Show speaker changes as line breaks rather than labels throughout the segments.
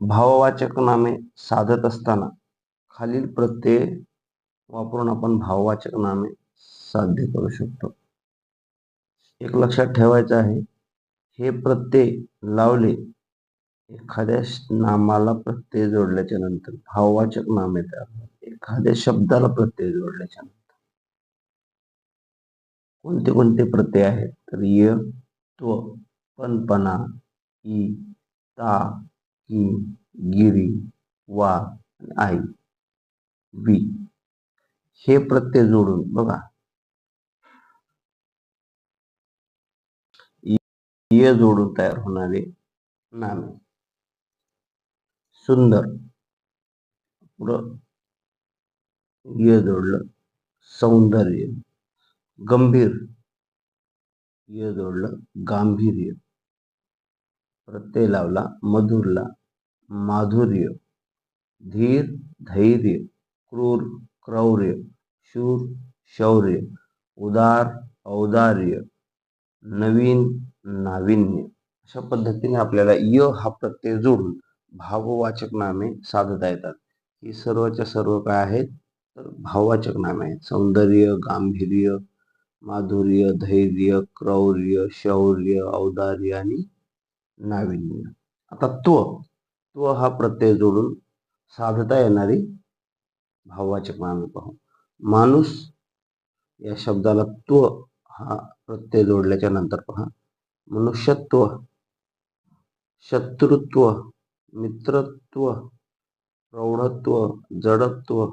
भाववाचक नामे साधत असताना खालील प्रत्यय वापरून आपण भाववाचक नामे साध्य करू शकतो. एक लक्षात ठेवायचं आहे हे प्रत्यय लावले एखाद्या नामाला प्रत्यय जोडल्याच्या नंतर भाववाचक नामे तयार एखाद्या शब्दाला प्रत्यय जोडल्याच्या नंतर. कोणते कोणते प्रत्यय आहेत? तर य त्व पणपणा ई ता की गिरी वा आई बी. हे प्रत्यय जोडून बघा. य जोडून तयार होणारे नामे. सुंदर. पुढं. य जोडलं सौंदर्य. गंभीर. य जोडलं गांभीर्य. प्रत्यय लावला मधुरला. माधुर्य धीर धैर्य क्रूर क्रौर्य शूर शौर्य उदार औदार्य नवीन नाविन्य. अशा पद्धतीने आपल्याला य हा प्रत्यय जोडून भाववाचक नामे साधता येतात. ही सर्वच्या सर्व काय आहेत? तर भाववाचक नामे आहेत. सौंदर्य गांभीर्य माधुर्य धैर्य क्रौर्य शौर्य औदार्य आणि नाविन्य. आता त्व. त्व हा प्रत्यय जोडून साधता येणारी भाववाचक मानवी पाहू माणूस या शब्दाला त्व हा प्रत्यय जोडल्याच्या नंतर पहा. मनुष्यत्व शत्रुत्व मित्रत्व प्रौढत्व जडत्व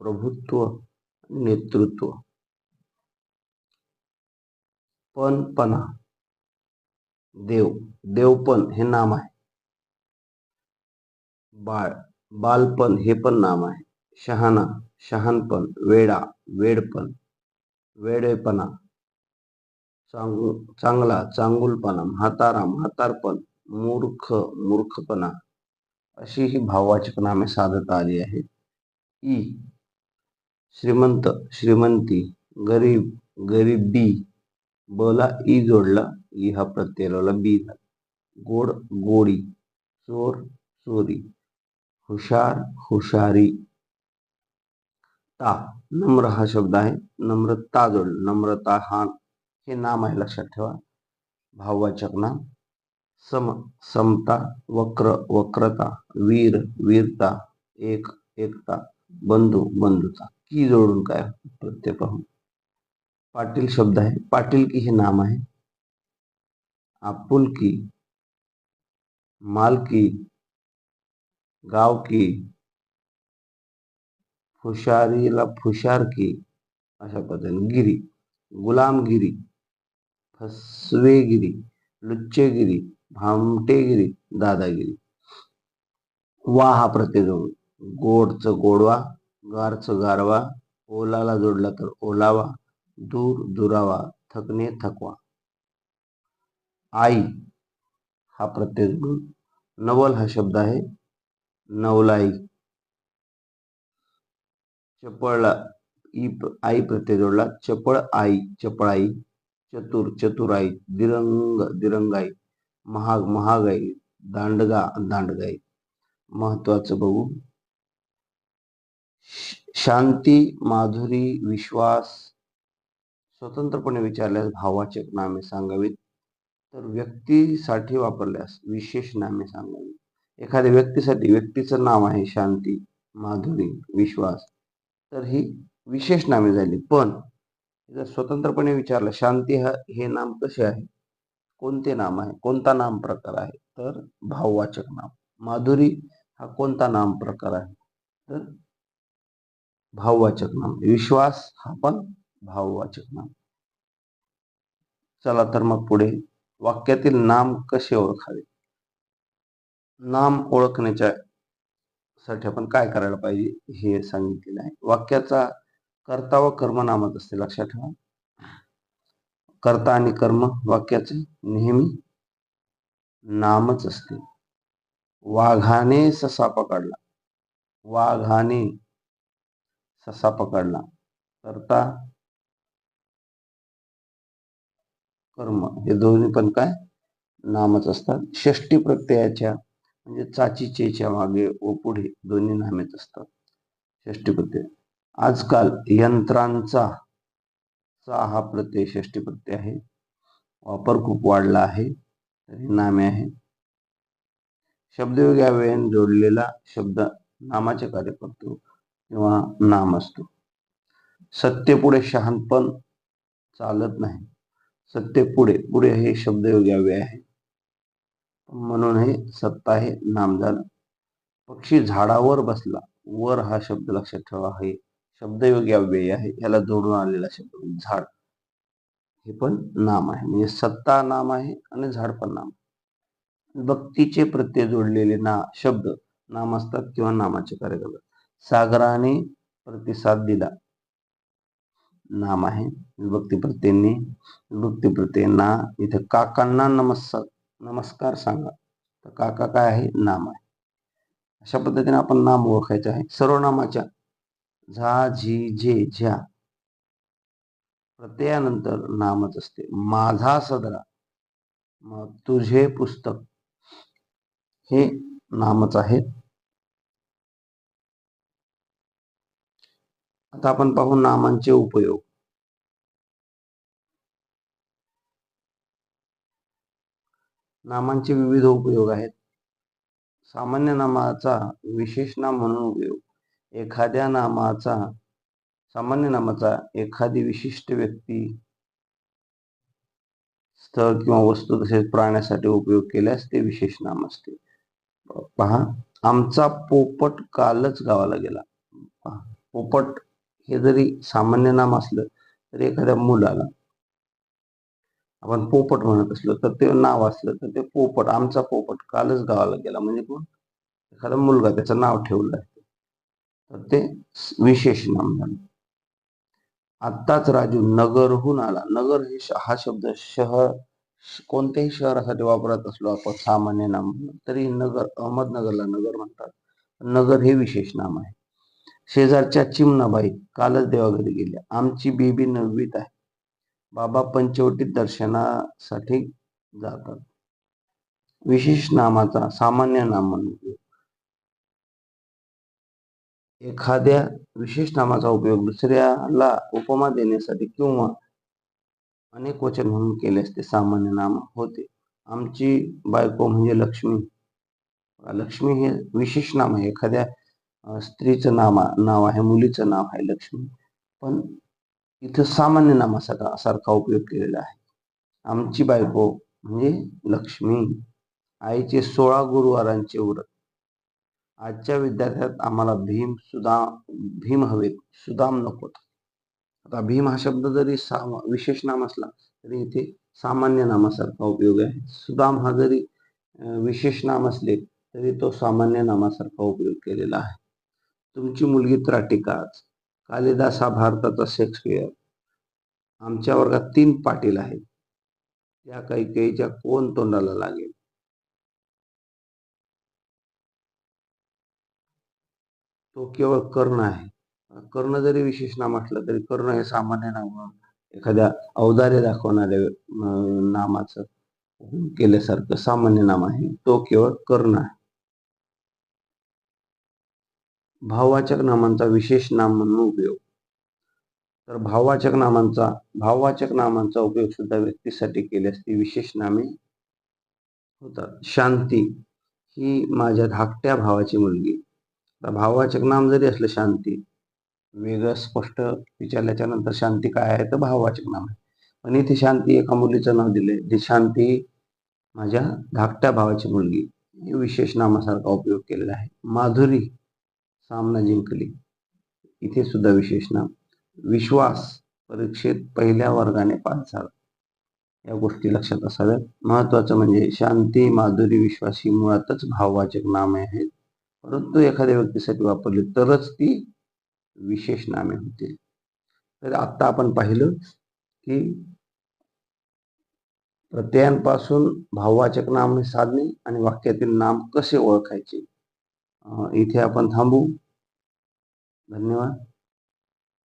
प्रभुत्व नेतृत्व. पणपणा देव देवपण हे नाम आहे. बाळ बालपण हे पण नाम आहे. शहाणा शहाणपण वेडा वेडपण वेडेपणा चांग चांगला चांगुलपणा म्हातारा म्हातारपण मूर्ख मूर्खपणा अशी ही भाववाचक नामे साधत आली आहेत. ई श्रीमंत श्रीमंती गरीब गरीब बी बला ई जोडला ई हा प्रत्यय लावला बी गोड गोडी चोर चोरी. हुशार हुशारी ता नम्र हा शब्द आहे, नम्रता जोड, नम्रता हा हे नाम आहे लक्षात ठेवा. भाववाचक नाम. सम, समता, वक्र, वक्रता, वीर, वीरता, एक, एकता, बंधू, बंधुता. की जोडून काय प्रत्यय पाहून पाटील शब्द आहे. पाटील की हे नाम आहे. आपुलकी, मालकी गाव की फुशारीला फुशार की अशा पद्धतीने गिरी गुलामगिरी फसवेगिरी लुच्चेगिरी भामटेगिरी दादागिरी. वा हा प्रत्यय जोडून गोडचं गोडवा गारचं गारवा ओलाला जोडला तर ओलावा दूर दुरावा थकणे थकवा. आई हा प्रत्यय जोडून नवल हा शब्द आहे. नवलाई. चपळला ई आई प्रत्यय जोडला चपळ आई चपळाई चतुर चतुराई दिरंग दिरंगाई महाग महागाई दांडगा दांडगाई. महत्वाचं बघू. शांती माधुरी विश्वास स्वतंत्रपणे विचारल्यास भावाचक नामे सांगावीत तर व्यक्तीसाठी वापरल्यास विशेष नामे सांगावी एखाद्या व्यक्तीसाठी व्यक्तीचं नाव आहे शांती माधुरी विश्वास. तर ही विशेष नामे झाली. पण जर स्वतंत्रपणे विचारलं शांती हा हे नाम कसे आहे? कोणते नाम आहे? कोणता नाम प्रकार आहे? तर भाववाचक नाम. माधुरी हा कोणता नाम प्रकार आहे? तर भाववाचक नाम. विश्वास हा पण भाववाचक नाम. चला तर मग पुढे वाक्यातील नाम कसे ओळखावे? नाम ओळखण्याच्या साठी आपण काय करायला पाहिजे हे सांगितलेलं आहे. वाक्याचा कर्ता व कर्म नामच असते लक्षात ठेवा. कर्ता आणि कर्म वाक्याचे नेहमी नामच असते. वाघाने ससा पकडला वाघाने ससा पकडला कर्ता कर्म हे दोन्ही पण काय? नामच असतात. षष्टी प्रत्ययाच्या म्हणजे चाची चेच्या मागे व पुढे दोन्ही नामेच असतात. षष्टी आजकाल यंत्रांचा चा हा प्रत्यय षष्टी आहे. वापर खूप वाढला आहे. तरी नामे आहे शब्दयोगी अव्ययाने जोडलेला शब्द नामाचे कार्य करतो किंवा नाम असतो. सत्य पुढे शहाणपण चालत नाही. सत्य पुढे पुढे हे शब्दयोग्यावे आहे. म्हणून हे सत्ता हे नाम झालं पक्षी झाडावर बसला. वर हा शब्द लक्षात ठेवा. हे शब्दयोगी अव्यय आहे. याला जोडून आलेला शब्द म्हणजे झाड. हे पण नाम आहे. म्हणजे सत्ता नाम आहे आणि झाड पण नाम भक्तीचे प्रत्यय जोडलेले ना शब्द नाम असतात किंवा नामाचे कार्य करतात सागराने प्रतिसाद दिला. नाम आहे. विभक्ती प्रत्ययांनी विभक्ती ना. इथं काकांना नमस्कार. नमस्कार सांगा. तर काका काय आहे? नाम आहे. अशा पद्धतीने आपण नाम ओळखायचे आहे. सर्वनामाच्या झा झी जे झ्या प्रत्ययानंतर नामच असते. माझा सदरा. मग तुझे पुस्तक हे नामच आहे. आता आपण पाहू नामांचे उपयोग. नामांचे विविध उपयोग आहेत. सामान्य नामाचा विशेष नाम म्हणून उपयोग. एखाद्या नामाचा सामान्य नामाचा एखादी विशिष्ट व्यक्ती स्थळ किंवा वस्तू तसेच प्राण्यासाठी उपयोग केल्यास ते विशेष नाम असते. पहा आमचा पोपट कालच गावाला गेला. पोपट हे जरी सामान्य नाम असलं तरी एखाद्या मुलाला आपण पोपट म्हणत असलो तर ते नाव असलं तर ते पोपट आमचा पोपट कालच गावाला गेला. म्हणजे कोण? एखादा मुलगा त्याचं नाव ठेवलं आहे. तर ते विशेष नाम झालं. आत्ताच राजू नगरहून आला. नगर हे हा शब्द शहर कोणत्याही शहरासाठी वापरत असलो आपण सामान्य नाम तरी नगर अहमदनगरला नगर म्हणतात. नगर हे विशेष नाम आहे. शेजारच्या चिमणाबाई कालच देवाघरी गेल्या. आमची बेबी नववीत आहे. बाबा पंचवटीत दर्शनासाठी जातात. विशेष नामाचा सामान्य नाम म्हणून एखाद्या विशेष नामाचा उपयोग दुसऱ्याला उपमा देण्यासाठी किंवा अनेक वचन म्हणून केल्यास ते सामान्य नाम होते. आमची बायको म्हणजे लक्ष्मी. लक्ष्मी हे विशेष नाम आहे. एखाद्या स्त्रीचं नाम नाव आहे मुलीचं नाव आहे लक्ष्मी. पण इथं सामान्य नामासारखा सारखा उपयोग केलेला आहे. आमची बायको म्हणजे लक्ष्मी आईचे सोळा गुरुवारांचे व्रत. आजच्या विद्यार्थ्यात आम्हाला भीम सुदाम भीम हवेत सुदाम नकोत आता भीम हा शब्द जरी विशेष नाम असला तरी इथे सामान्य नामासारखा उपयोग आहे. सुदाम हा जरी विशेष नाम असले तरी तो सामान्य नामासारखा उपयोग केलेला आहे. तुमची मुलगी त्राटिकाच कालिदास हा भारताचा शेक्सपियर आमच्या वर्गात तीन पाटील आहेत. त्या कैकेयीच्या कोण तोंडाला लागेल? तो केवळ कर्ण आहे. कर्ण जरी विशेष नाम असलं तरी कर्ण हे सामान्य नाम एखाद्या अवजारे दाखवणाऱ्या नामाचं केल्यासारखं सामान्य नाम आहे. तो केवळ कर्ण आहे. भाववाचक नामांचा विशेष नाम म्हणून उपयोग. तर भाववाचक नामांचा भाववाचक नामांचा उपयोग सुद्धा व्यक्तीसाठी केल्यास ती विशेष नामे होतात. शांती ही माझ्या धाकट्या भावाची मुलगी. भाववाचक नाम जरी असलं शांती वेगळं स्पष्ट विचारल्याच्या नंतर शांती काय आहे? तर भाववाचक नाम आहे. पण इथे शांती एका मुलीचं नाव दिले ती शांती माझ्या धाकट्या भावाची मुलगी. हे विशेष नामासारखा उपयोग केलेला आहे. माधुरी सामना जिंकली. इथे सुद्धा विशेष नाम. विश्वास परीक्षेत पहिल्या वर्गाने पास झाला. या गोष्टी लक्षात असाव्यात. महत्वाचं म्हणजे शांती माधुरी विश्वास ही मुळातच भाववाचक नामे आहेत. परंतु एखाद्या व्यक्तीसाठी वापरली तरच ती विशेष नामे होतील तर आत्ता आपण पाहिलं की प्रत्ययांपासून भाववाचक नामे साधणे आणि वाक्यातील नाम कसे ओळखायचे? इथे आपण थांबू. धन्यवाद.